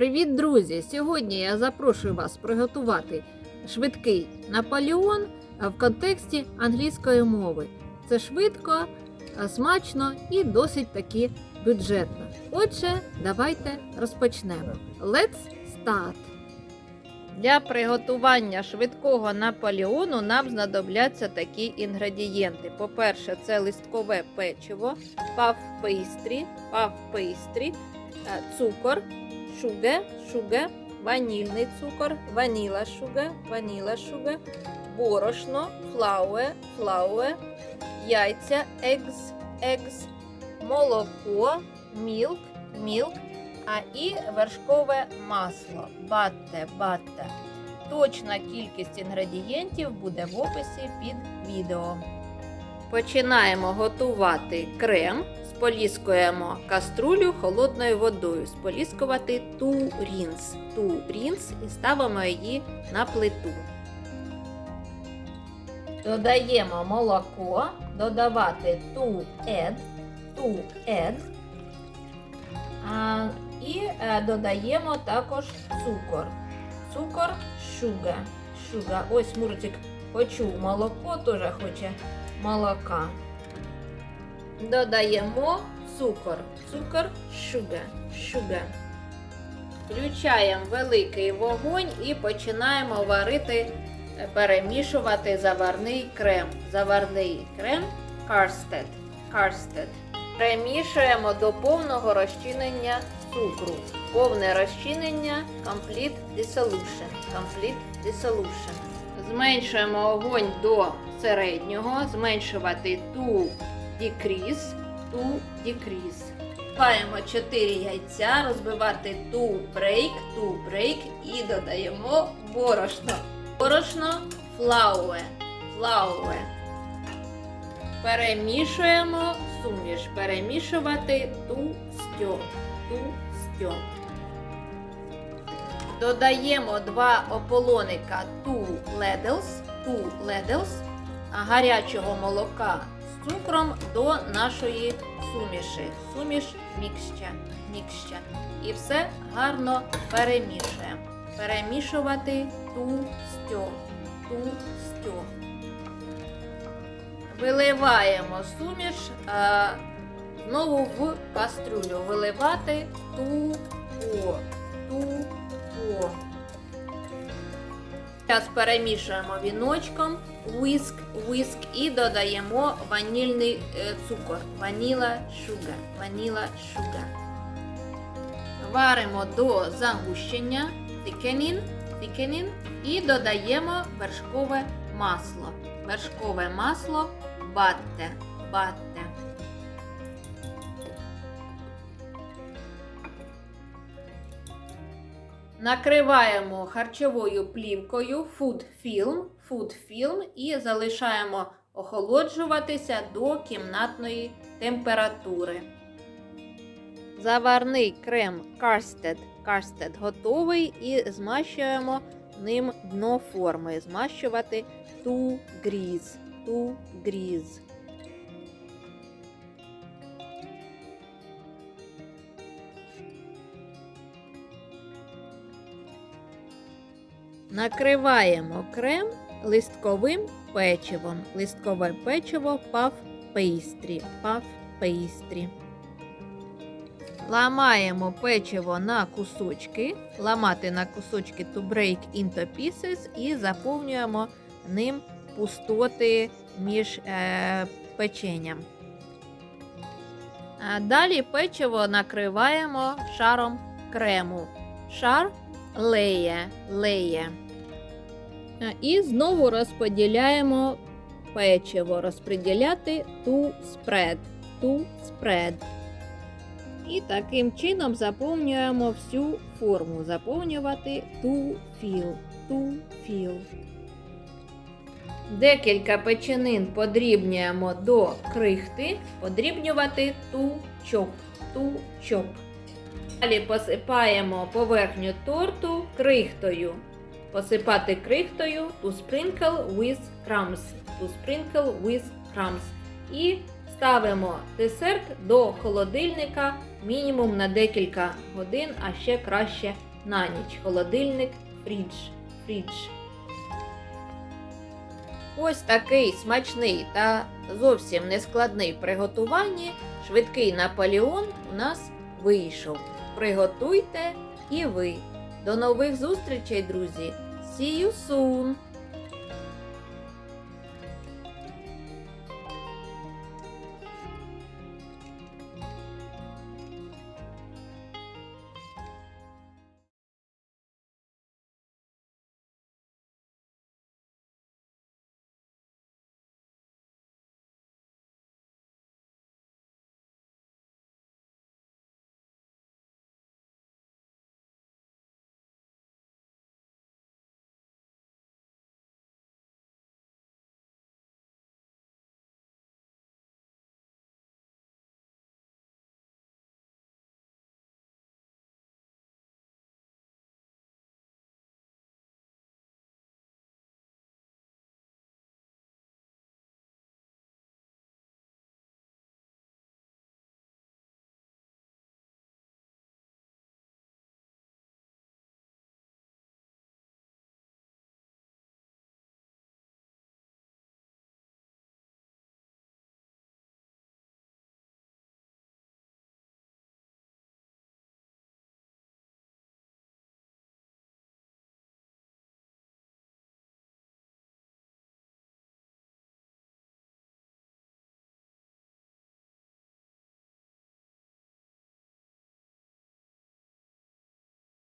Привіт, друзі! Сьогодні я запрошую вас приготувати швидкий Наполеон в контексті англійської мови. Це швидко, смачно і досить таки бюджетно. Отже, давайте розпочнемо. Let's start! Для приготування швидкого Наполеону нам знадобляться такі інгредієнти. По-перше, це листкове печиво, паф пейстрі, паф пейстрі, е, цукор, шуге, шуге, ванільний цукор, ваніла шуге, ваніла шуге, борошно, флауе, флауе, яйця, егз, егз, молоко, мілк, мілк, а і вершкове масло, батте, батте. Точна кількість інгредієнтів буде в описі під відео. Починаємо готувати крем. Споліскуємо каструлю холодною водою. Споліскувати ту рінс. Ту рінс і ставимо її на плиту. Додаємо молоко, додавати ту ед, ту ед. І е, додаємо також цукор. Цукор шуга. шуга. Ось Мурчик почув молоко, теж хоче молока. Додаємо цукор. Цукор шуга. шуга. Включаємо великий вогонь і починаємо варити, е, перемішувати заварний крем. Заварний крем карстед. карстед. Перемішуємо до повного розчинення цукру. Повне розчинення Complete Dissolution. Complete Dissolution. Зменшуємо огонь до середнього, зменшувати ту decrease, ту decrease. Вбиваємо 4 яйця, розбивати ту брейк, ту брейк і додаємо борошно. Борошно флауе, флауе. Перемішуємо суміш, перемішувати ту стьо, ту стьо. Додаємо два ополоника ту леделс, ту леделс, гарячого молока з цукром до нашої суміші. Суміш мікща, мікща. І все гарно перемішуємо. Перемішувати ту стьо, ту стьо. Виливаємо суміш а, знову в кастрюлю. Виливати ту Зараз перемішуємо віночком, віск, віск і додаємо ванільний е, цукор. Ваніла шуга. Ваніла шуга. Варимо до загущення, thickening, thickening і додаємо вершкове масло. Вершкове масло батте, батте. Накриваємо харчовою плівкою food film і залишаємо охолоджуватися до кімнатної температури. Заварний крем карстед, карстед готовий і змащуємо ним дно форми. Змащувати ту гріз, ту гріз. Накриваємо крем листковим печивом. Листкове печиво паф пейстрі. Паф пейстрі. Ламаємо печиво на кусочки. Ламати на кусочки to break into pieces і заповнюємо ним пустоти між е, печенням. А Далі печиво накриваємо шаром крему. Шар леє. Е, І знову розподіляємо печиво. Розподіляти ту spread, ту spread. І таким чином заповнюємо всю форму. Заповнювати ту філ, ту філ. Декілька печенин подрібнюємо до крихти, подрібнювати ту чоп, ту чоп. Далі посипаємо поверхню торту крихтою. Посипати крихтою to sprinkle with crumbs. To sprinkle with crumbs. І ставимо десерт до холодильника мінімум на декілька годин, а ще краще на ніч. Холодильник, фрідж. фрідж. Ось такий смачний та зовсім нескладний приготуванні. Швидкий Наполеон у нас вийшов. Приготуйте і ви. До нових зустрічей, друзі! See you soon!